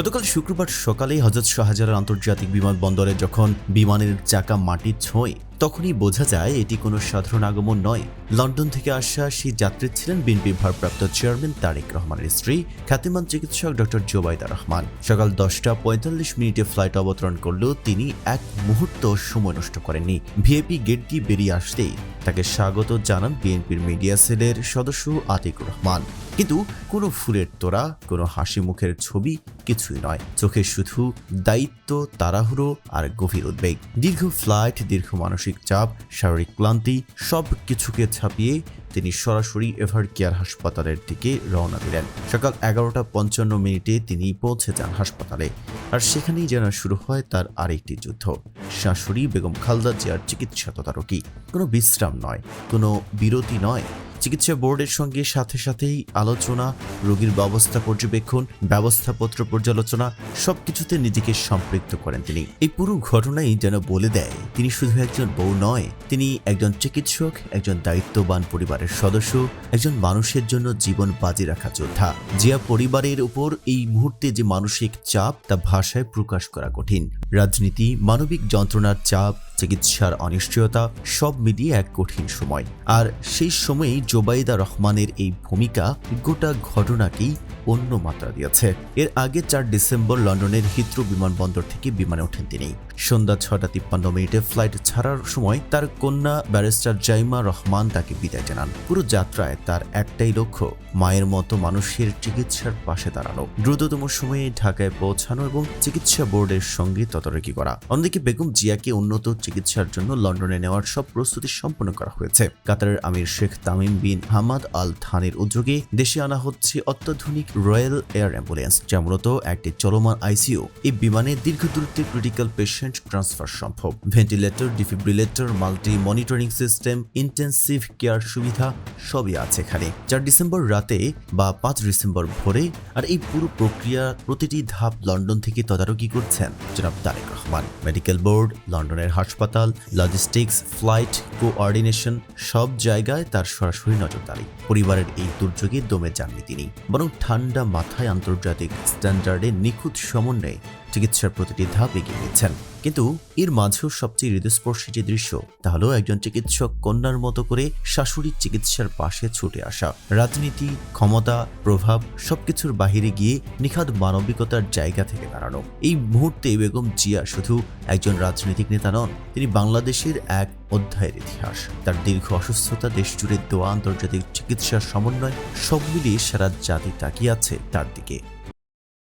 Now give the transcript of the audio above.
গতকাল শুক্রবার সকালে হজরত শাহজালাল আন্তর্জাতিক বিমানবন্দরে যখন বিমানের চাকা মাটি ছোঁয় তখনই বোঝা যায় এটি কোনো সাধারণ আগমন নয়। লন্ডন থেকে আসা সেই যাত্রী ছিলেন বিএনপির ভারপ্রাপ্ত চেয়ারম্যান তারেক রহমানের স্ত্রী, খ্যাতিমান চিকিৎসক ডক্টর জোবাইদা রহমান। সকাল দশটা পঁয়তাল্লিশ মিনিটে ফ্লাইট অবতরণ করলেও তিনি এক মুহূর্ত সময় নষ্ট করেননি। ভিআইপি গেট দিয়ে বেরিয়ে আসতেই তাকে স্বাগত জানান বিএনপির মিডিয়া সেলের সদস্য আতিকুর রহমান। কিন্তু কোনো ফুলের তোড়া, কোনো হাসি মুখের ছবি কিছুই নয়। চোখে শুধু দায়িত্ব, তাড়াহুড়ো আর গভীর উদ্বেগ। দীর্ঘ ফ্লাইট, দীর্ঘ মানসিক চাপ, শারীরিক ক্লান্তি সব কিছুকে ছাপিয়ে তিনি সরাসরি এভার কেয়ার হাসপাতালের দিকে রওনা দিলেন। সকাল এগারোটা পঞ্চান্ন মিনিটে তিনি পৌঁছে যান হাসপাতালে। আর সেখানেই যেন শুরু হয় তার আরেকটি যুদ্ধ। শাশুড়ি বেগম খালদা জিয়ার চিকিৎসা তদারকি। কোনো বিশ্রাম নয়, কোনো বিরতি নয়। চিকিৎসা বোর্ডের সঙ্গে সাথে সাথেই আলোচনা, রোগীর ব্যবস্থা পর্যবেক্ষণ, ব্যবস্থাপত্র পর্যালোচনা, সবকিছুতে নিজেকে সম্পৃক্ত করেন তিনি। এই পুরো ঘটনাই যেন বলে দেয়, তিনি শুধু একজন বউ নয়, তিনি একজন চিকিৎসক, একজন দায়িত্ববান পরিবারের সদস্য, একজন মানুষের জন্য জীবন বাজি রাখা যোদ্ধা। জিয়া পরিবারের উপর এই মুহূর্তে যে মানসিক চাপ, তা ভাষায় প্রকাশ করা কঠিন। রাজনীতি, মানবিক যন্ত্রণার চাপ, চিকিৎসার অনিশ্চয়তা, সব মিলিয়ে এক কঠিন সময়। আর সেই সময়েই জোবাইদা রহমানের এই ভূমিকা গোটা ঘটনাকেই অন্য মাত্রা দিয়েছে। এর আগে চার ডিসেম্বর লন্ডনের হিথ্রো বিমানবন্দর থেকে বিমানে ওঠেন তিনি। সন্ধ্যা ছটা তিপ্পান্ন মিনিটে ফ্লাইট ছাড়ার সময় তার কন্যা ব্যারিস্টার জাইমা রহমান তাকে বিদায় জানান। পুরো যাত্রায় তার একটাই লক্ষ্য, মায়ের মতো মানুষের চিকিৎসার পাশে দাঁড়ানো। দ্রুততম সময়ে ঢাকায় পৌঁছানো এবং চিকিৎসা বোর্ডের সঙ্গে তদারকি করা। অন্যদিকে বেগম জিয়াকে উন্নত চিকিৎসার জন্য লন্ডনে নেওয়ার সব প্রস্তুতি সম্পন্ন করা হয়েছে। কাতারের আমির Sheikh Tamim bin Hamad Al থানের উদ্যোগে দেশে আনা হচ্ছে অত্যাধুনিক রয়্যাল এয়ার অ্যাম্বুলেন্স, যা মূলত একটি চলমান আইসিইউ। এই বিমানে দীর্ঘ দূরত্বের ক্রিটিক্যাল পেশেন্ট ট্রান্সফার সম্ভব। Ventilator, defibrillator, multi monitoring system, intensive care সুবিধা সবই আছে এখানে। চার ডিসেম্বর রাতে বা পাঁচ ডিসেম্বর ভোরে, আর এই পুরো প্রক্রিয়া প্রতিটি ধাপ লন্ডন থেকে তদারকি করছেন। জনাব তারেক রহমান মেডিকেল বোর্ড লন্ডনের হাসপাতাল লজিস্টিক্স ফ্লাইট কোঅর্ডিনেশন সব জায়গায় তার সরাসরি নজরদারি। পরিবারের এই দুর্যোগে দমে যাননি তিনি। বরং ঠান্ডা মাথায় আন্তর্জাতিক স্ট্যান্ডার্ডে নিখুঁত সমন্বয়ে চিকিৎসার প্রতিটি ধাপ এগিয়ে নিচ্ছেন। কিন্তু এর মাঝেও সবচেয়ে হৃদস্পর্শী যে দৃশ্য, তা হলো একজন চিকিৎসক কন্যার মতো করে শাশুড়ির চিকিৎসার পাশে ছুটে আসা। রাজনীতি, ক্ষমতা, প্রভাব সবকিছুর বাহিরে গিয়ে নিখাদ মানবিকতার জায়গা থেকে দাঁড়ানো। এই মুহূর্তে বেগম জিয়া শুধু একজন রাজনৈতিক নেতা নন, তিনি বাংলাদেশের এক অধ্যায়ের ইতিহাস। তার দীর্ঘ অসুস্থতা দেশ জুড়ে দোয়া, আন্তর্জাতিক চিকিৎসার সমন্বয়, সব মিলিয়ে সারা জাতি তাকিয়ে আছে তার দিকে।